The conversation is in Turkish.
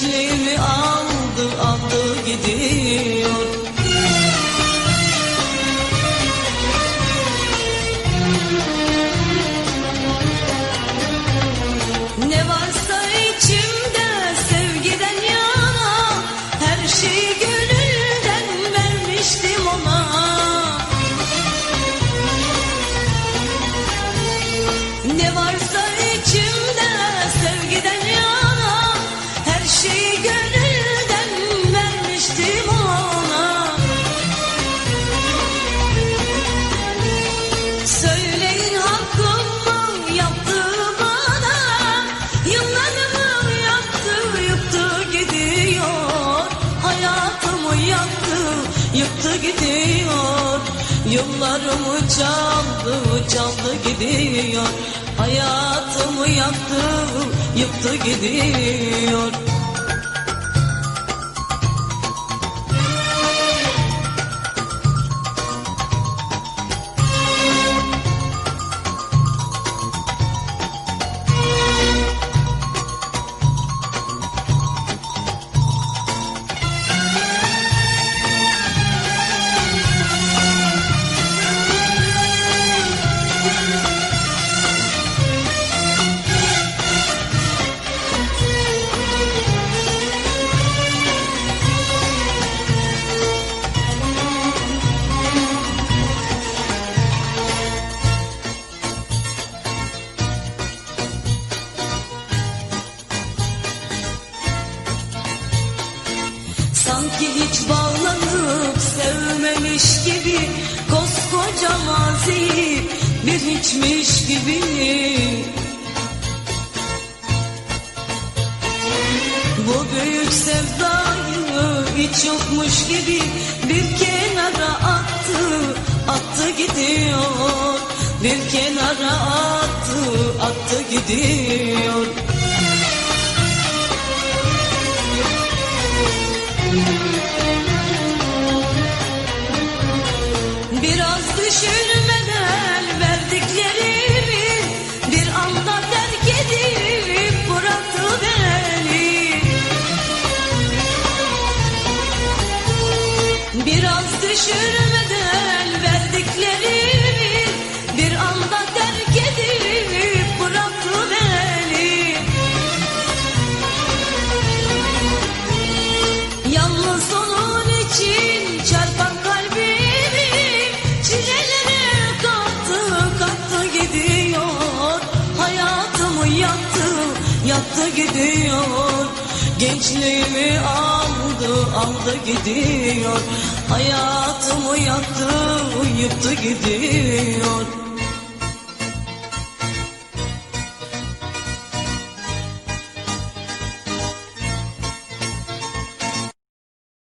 Gençliğimi aldı aldı gidiyor yıktı gidiyor Yıllarımı çaldı çaldı gidiyor. Hayatımı yaktı yıktı gidiyor Sanki hiç bağlanıp sevmemiş gibi Koskoca mazi bir hiçmiş gibi. Bu büyük sevdayı hiç yokmuş gibi Bir kenara attı, attı gidiyor. Bir kenara attı, attı gidiyor Biraz düşürmeden verdiklerimi Bir anda terk edip bıraktı beni. Yalnız onun için çarpan kalbimi Çilelere kattı kattı gidiyor. Hayatımı yaktı yaktı gidiyor. Gençliğimi aldı aldı gidiyor. Hayatımı yaktı yıktı gidiyor